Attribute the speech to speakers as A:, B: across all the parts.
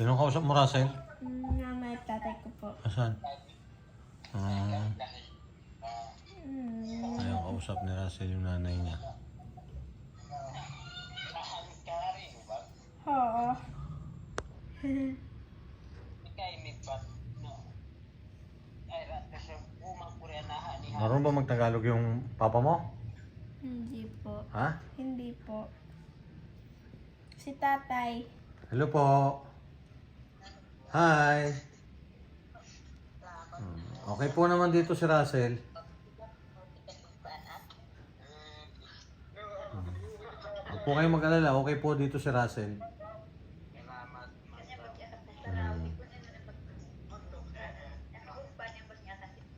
A: Sino kausap mo, Russell?
B: Mm, Mama at tatay ko po.
A: Asan? Ah,
B: Mm,
A: ayaw kausap ni Russell yung nanay niya.
B: Oo.
A: Marunong ba magtagalog yung papa mo?
B: Hindi po.
A: Ha?
B: Hindi po. Si tatay.
A: Hello po. Hi. Hmm, Okay po naman dito si Russell. Hmm. Huwag po kayong mag-alala, okay po dito si Russell. Hmm.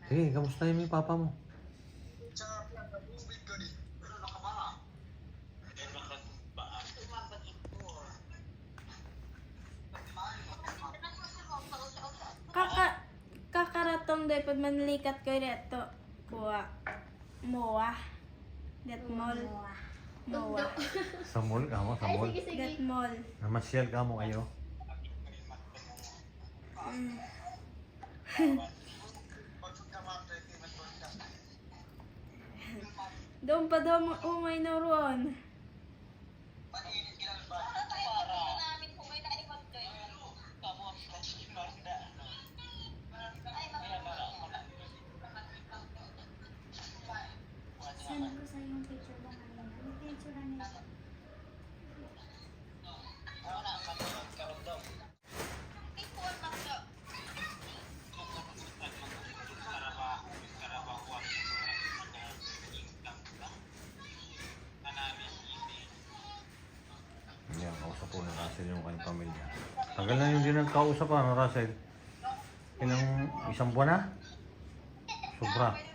A: Sige, kamusta yung papa mo?
B: Kakaratong day pag manlikat ko dito. Kuha. Moa. That mall. Moa.
A: Sa mall ka mo, sa mall.
B: That mall.
A: Namasyal ka mo kayo.
B: Mm. Doon pa daw mo- umay na roon.
C: Send ko sa yung picture kanina? May picture na niya.
A: Yan, kausap po ni Russell yung kanyang pamilya. Tagal na yung din nagkausap pa, no, Russell? Ilang, isang buwan na? Sobra.
B: Nagsu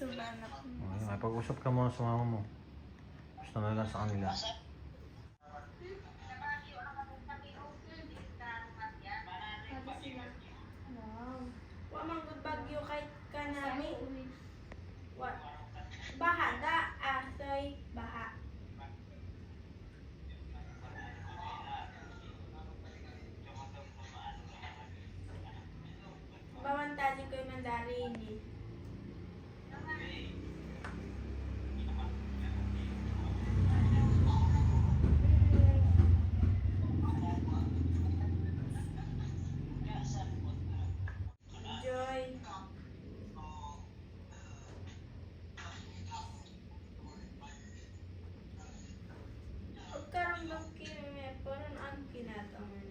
B: ang subana ko.
A: Ay, Makipag-usap ka muna sa mama mo. Gusto na lang sa kanila.
B: Wow. Wa man gud bagyo kay kanami. Wa. Baha da asoy baha. Bawantaji ko yung mandarin eh. Joy. Pagkaroon ng kirime, parang ang kinatangan.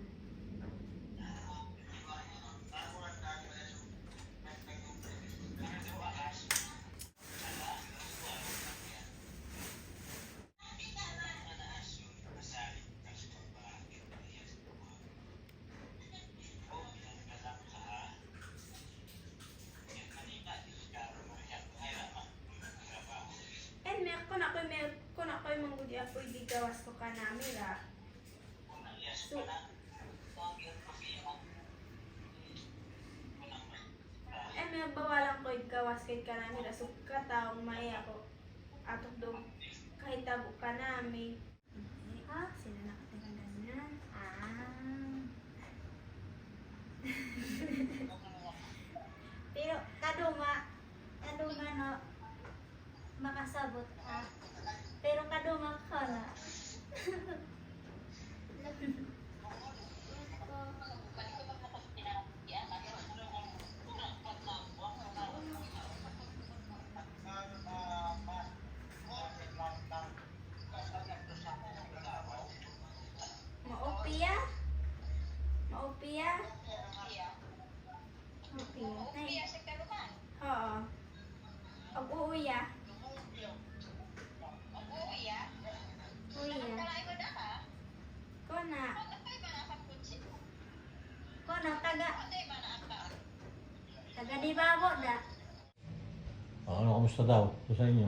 B: And may ko na ko may ko na ko manggudi ako di gawas ko kanami ra. So, eh may bawalan ko gawas kay ra so kataong may ako atok do kahit tabo kanami. Ha? Sila nakatira na. Ah.
C: Pero kaduma, kaduma no, makasabot ah. Pero kaduma ka na.
B: Maopia? Maopia?
C: Okay. Nay,
B: Oo. Ag uuya.
C: kuya.
B: Ko na.
C: Ko na taga. Taga di babo da.
A: Ano, kamusta daw? Sa inyo.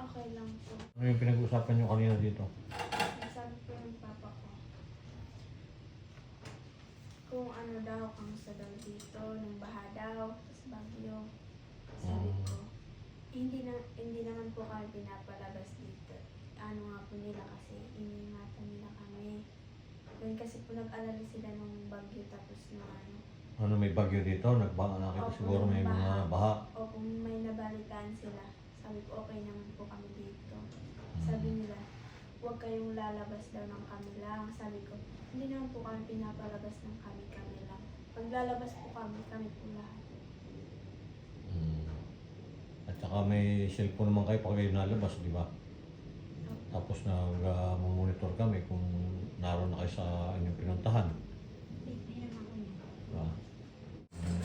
B: Okay lang po.
A: Ano yung pinag-usapan nyo kanina dito?
B: Sabi ko yung papa ko. Kung ano daw, kamusta daw dito, nung baha daw, sa Bagyo. Sabi ko, hindi na hindi naman po kami pinapalabas dito. ano nga po nila kasi iningatan nila kami. Yun kasi po nag-alala sila nung bagyo tapos na ano.
A: Ano may bagyo dito? Nagbaha nakita
B: Opo,
A: siguro may mga baha.
B: O kung may nabalitaan sila, sabi ko okay naman po kami dito. Sabi nila, huwag kayong lalabas daw ng kami lang. Sabi ko, hindi naman po kami pinapalabas ng kami kami lang. Pag lalabas po kami, kami po lahat.
A: At saka may cellphone naman kayo pag kayo nalabas, di ba? Tapos nag-monitor kami kung naroon na kayo sa inyong pinuntahan. Diba? Mm.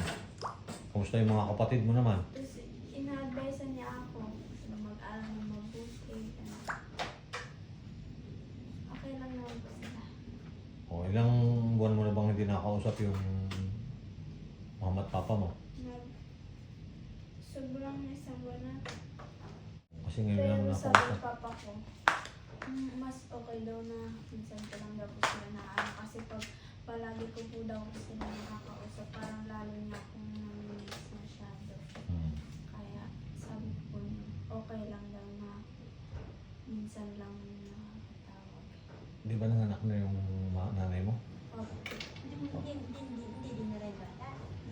A: Kamusta yung mga kapatid mo naman?
B: Ina-advise niya ako na mag-aral ng mabuti. Okay lang naman po sila.
A: O ilang buwan mo na bang hindi nakakausap yung mama at papa mo?
B: Sobrang isang buwan na.
A: Kasi ngayon lang
B: Pero sabi ng
A: nakakausap.
B: papa ko, "Mm, mas okay daw na minsan ko lang daw po sila na ano. Kasi pag palagi ko po daw sila nakakausap, parang lalo niya akong namimiss masyado.
A: Mm.
B: Kaya sabi ko po niya, okay lang daw na minsan lang nakakatawag.
A: Di ba nanganak na yung ma- nanay mo?
B: Opo.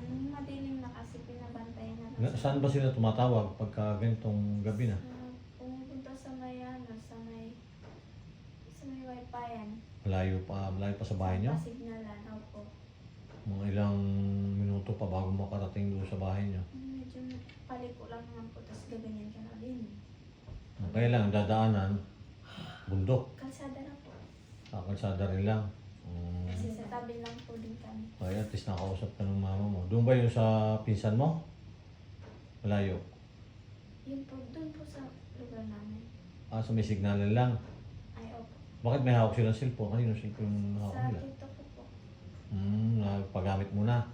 B: Mm, madilim na kasi pinabantayan na
A: Na-
B: lang.
A: Saan ba sila tumatawag pagka ganitong gabi na?
B: Uh, pumupunta sa may ano, sa may sa may wifi yan.
A: Malayo pa, malayo pa sa bahay niyo?
B: Pasignalan, opo.
A: Mga ilang minuto pa bago makarating doon sa bahay niyo.
B: Mm, Medyo paliko lang naman po, tapos gaganyan ka na din.
A: Kaya lang, dadaanan, bundok.
B: Kalsada na po.
A: Kakalsada rin lang. Um,
B: Kasi sa tabi lang po din kami.
A: ay, at least nakausap ka ng mama mo. Doon ba yung sa pinsan mo? Malayo.
B: Yun po, doon po sa lugar namin.
A: Ah, sa may signalan lang.
B: Ay, opo.
A: Bakit may hawak silang cellphone? Kanino cellphone yung hawak
B: Sa
A: nila?
B: tito ko po.
A: Hmm, nagpagamit mo na.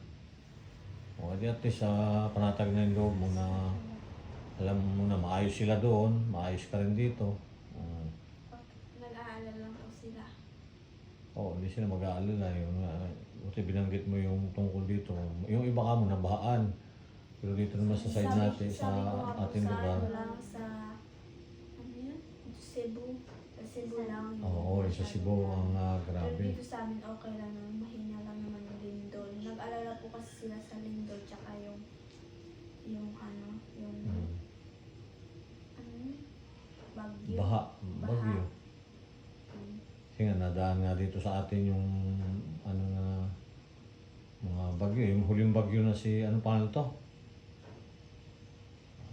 A: O, di at least ah, panatag na yung loob mo na alam mo na maayos sila doon, maayos ka rin dito. Um,
B: Nag-aalala lang po sila.
A: Oo, hindi sila mag-aalala. Yung, uh, binanggit mo yung tungkol dito. Yung iba ka mo, nabahaan. Pero dito naman sa side natin, sa
B: sabi ko
A: ating
B: sa
A: lugar.
B: ano lang, sa, ano yun? Cebu. Sa Cebu lang.
A: Oo, yung sa Cebu, ang
B: Pero
A: grabe.
B: dito sa amin, okay lang naman. Mahina lang naman yung lindol. Nag-alala po kasi sila sa lindol, tsaka yung, yung ano, yung,
A: Hmm.
B: ano yun? Bagyo.
A: Baha, bagyo.
B: Hmm.
A: Kasi nga, nadaan nga dito sa atin yung ano na mga bagyo. Yung huling bagyo na si, ano pangalan to?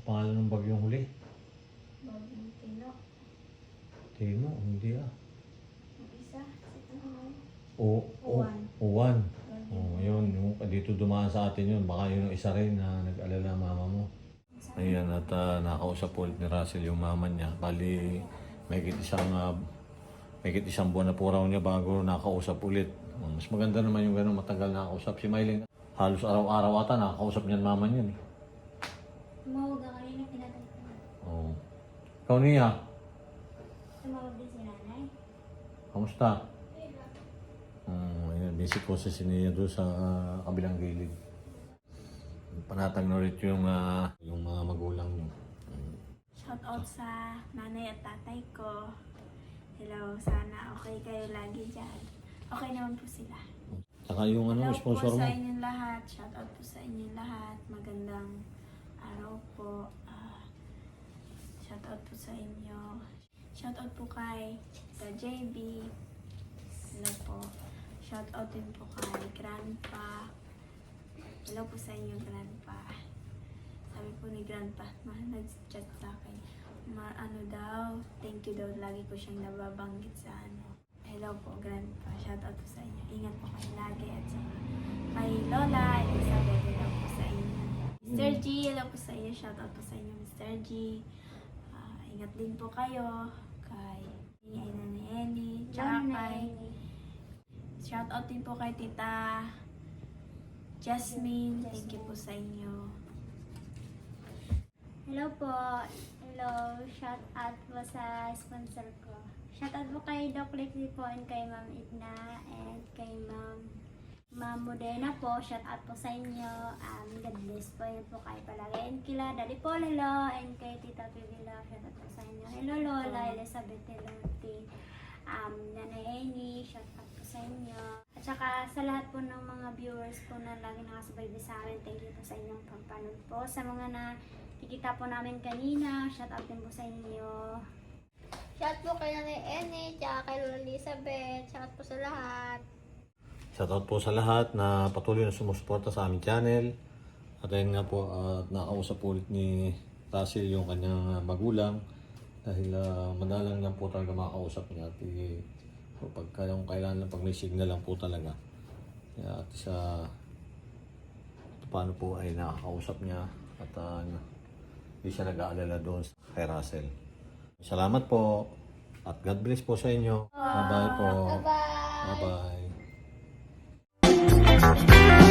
A: Pangalan ng bagyong huli?
B: Bagyong tino.
A: Tino, hindi ah.
B: Yung isa, si ano yun?
A: O, o,
B: Uwan.
A: Uwan. Oh, yun, yung dito dumaan sa atin yun. Baka yun ang isa rin na nag-alala mama mo. Ayan, at uh, nakausap ulit ni Russell yung mama niya. Bali, may isang, uh, may isang buwan na po raw niya bago nakausap ulit. Mas maganda naman yung gano'ng matagal nakausap. Si Mylene, halos araw-araw ata nakakausap niya ang mama niya. Eh.
C: Tumawag ka kanina, tinatanong ko.
A: Oh. Ikaw niya,
C: Tumawag din si nanay.
A: kamusta? Um, ayan, busy po si Sinia doon sa ah, kabilang gilid. Panatag na ulit yung, ah, yung mga magulang niyo.
B: Shout out sa nanay at tatay ko. Hello, sana okay kayo lagi dyan. Okay naman po sila.
A: Saka yung ano,
B: Hello
A: sponsor
B: po
A: mo.
B: sa inyong lahat. Shout out po sa inyong lahat. Magandang araw po. Ah, shout out po sa inyo. Shout out po kay sa JB. Hello po. Shout out din po kay Grandpa. Hello po sa inyo, Grandpa. Sabi po ni Grandpa, ma, nag-chat sa akin. Ma, ano daw, thank you daw. Lagi ko siyang nababanggit sa ano. Hello po, Grandpa. Shout out po sa inyo. Ingat po kayo lagi. At sa kay Lola, Elizabeth, hello po sa inyo. Mr. G, hello po sa inyo. Shout out po sa inyo, Mr. G. Ah, ingat din po kayo. Kay ay Nani Ellie. Tsaka kay Shout out din po kay Tita Jasmine. Thank you po sa inyo.
C: Hello po. Hello. Shout out po sa sponsor ko. Shout out po kay Doc Lexi po and kay Ma'am Edna and kay Ma'am Ma'am Modena po. Shout out po sa inyo. Um, God bless po yun po kayo palagi. And kila Daddy Paul, hello. And kay Tita Pivila, shout out po sa inyo. Hello Lola, Elizabeth Elote, um, Nanay Amy, shout out po sa inyo. At saka sa lahat po ng mga viewers po na lagi nakasubaybay sa amin, thank you po sa inyong pampanood po. Sa mga nakikita po namin kanina, shout out din po sa inyo.
D: Shout po kay Nanay Ene, tsaka kay Lola Elizabeth, shout po sa lahat.
A: Shoutout po sa lahat na patuloy na sumusuporta sa aming channel. At ayun nga po, at nakausap po ulit ni Russell yung kanyang ah, magulang. Dahil uh, madalang lang po talaga makausap niya. At eh, so, pagka yung kailangan lang, pag may signal lang po talaga. Kaya at sa paano po ay nakakausap niya at ah, hindi siya nag-aalala doon kay Russell. Salamat po at God bless po sa inyo. Bye-bye po.
D: Bye-bye.
A: Thank you.